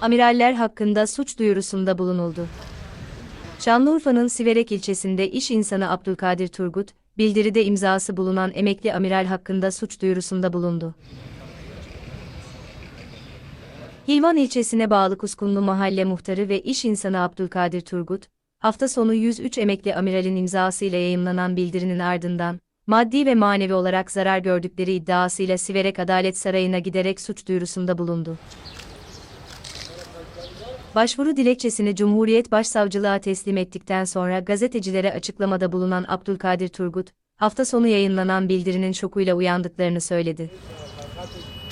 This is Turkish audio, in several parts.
amiraller hakkında suç duyurusunda bulunuldu. Şanlıurfa'nın Siverek ilçesinde iş insanı Abdülkadir Turgut, bildiride imzası bulunan emekli amiral hakkında suç duyurusunda bulundu. Hilvan ilçesine bağlı Kuskunlu Mahalle Muhtarı ve iş insanı Abdülkadir Turgut, hafta sonu 103 emekli amiralin imzasıyla yayımlanan bildirinin ardından, maddi ve manevi olarak zarar gördükleri iddiasıyla Siverek Adalet Sarayı'na giderek suç duyurusunda bulundu. Başvuru dilekçesini Cumhuriyet Başsavcılığa teslim ettikten sonra gazetecilere açıklamada bulunan Abdülkadir Turgut, hafta sonu yayınlanan bildirinin şokuyla uyandıklarını söyledi.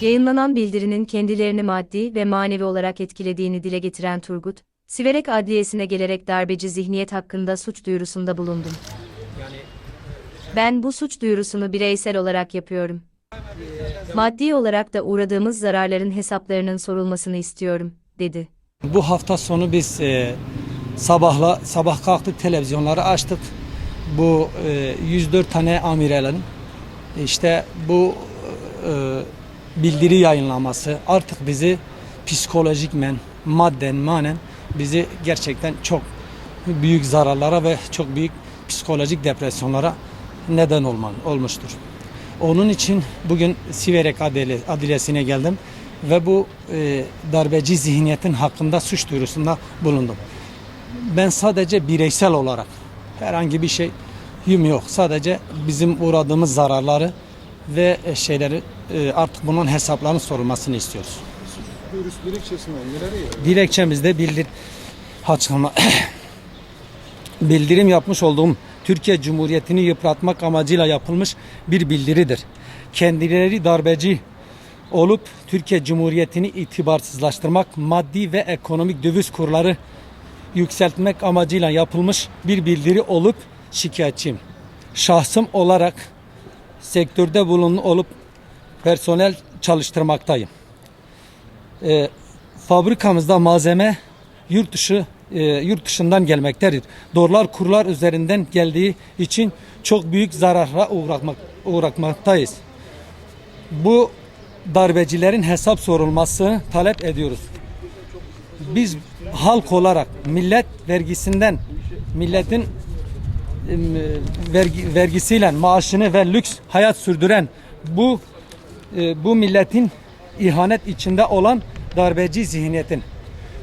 Yayınlanan bildirinin kendilerini maddi ve manevi olarak etkilediğini dile getiren Turgut, Siverek Adliyesi'ne gelerek darbeci zihniyet hakkında suç duyurusunda bulundum. Ben bu suç duyurusunu bireysel olarak yapıyorum. Maddi olarak da uğradığımız zararların hesaplarının sorulmasını istiyorum, dedi. Bu hafta sonu biz e, sabahla sabah kalktık televizyonları açtık. Bu e, 104 tane amiralin işte bu e, bildiri yayınlaması artık bizi psikolojikmen, madden, manen bizi gerçekten çok büyük zararlara ve çok büyük psikolojik depresyonlara neden olman, olmuştur. Onun için bugün Siverek Adile- Adilesi'ne geldim ve bu e, darbeci zihniyetin hakkında suç duyurusunda bulundum. Ben sadece bireysel olarak herhangi bir şey yok. Sadece bizim uğradığımız zararları ve e, şeyleri e, artık bunun hesaplarının sorulmasını istiyoruz. Virüs dilekçesinde neler ya? Dilekçemizde bildir açıklama bildirim yapmış olduğum Türkiye Cumhuriyeti'ni yıpratmak amacıyla yapılmış bir bildiridir. Kendileri darbeci olup Türkiye Cumhuriyeti'ni itibarsızlaştırmak, maddi ve ekonomik döviz kurları yükseltmek amacıyla yapılmış bir bildiri olup şikayetçiyim. Şahsım olarak sektörde bulun olup personel çalıştırmaktayım. E, fabrikamızda malzeme yurt dışı e, yurt dışından gelmektedir. Dolar kurlar üzerinden geldiği için çok büyük zarara uğratmak, uğratmaktayız. Bu darbecilerin hesap sorulması talep ediyoruz. Biz halk olarak millet vergisinden milletin vergi, vergisiyle maaşını ve lüks hayat sürdüren bu e, bu milletin ihanet içinde olan darbeci zihniyetin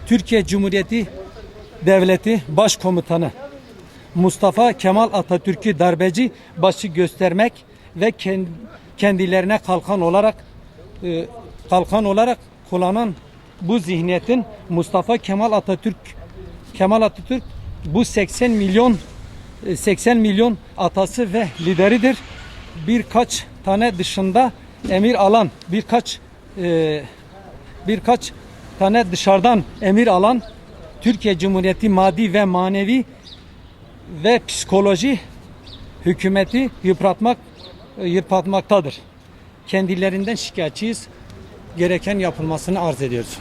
Türkiye Cumhuriyeti Devleti Başkomutanı Mustafa Kemal Atatürk'ü darbeci başı göstermek ve ken- kendilerine kalkan olarak e, kalkan olarak kullanan bu zihniyetin Mustafa Kemal Atatürk Kemal Atatürk bu 80 milyon e, 80 milyon atası ve lideridir. Birkaç tane dışında emir alan birkaç e, birkaç tane dışarıdan emir alan Türkiye Cumhuriyeti maddi ve manevi ve psikoloji hükümeti yıpratmak e, yıpratmaktadır. Kendilerinden şikayetçiyiz. Gereken yapılmasını arz ediyoruz.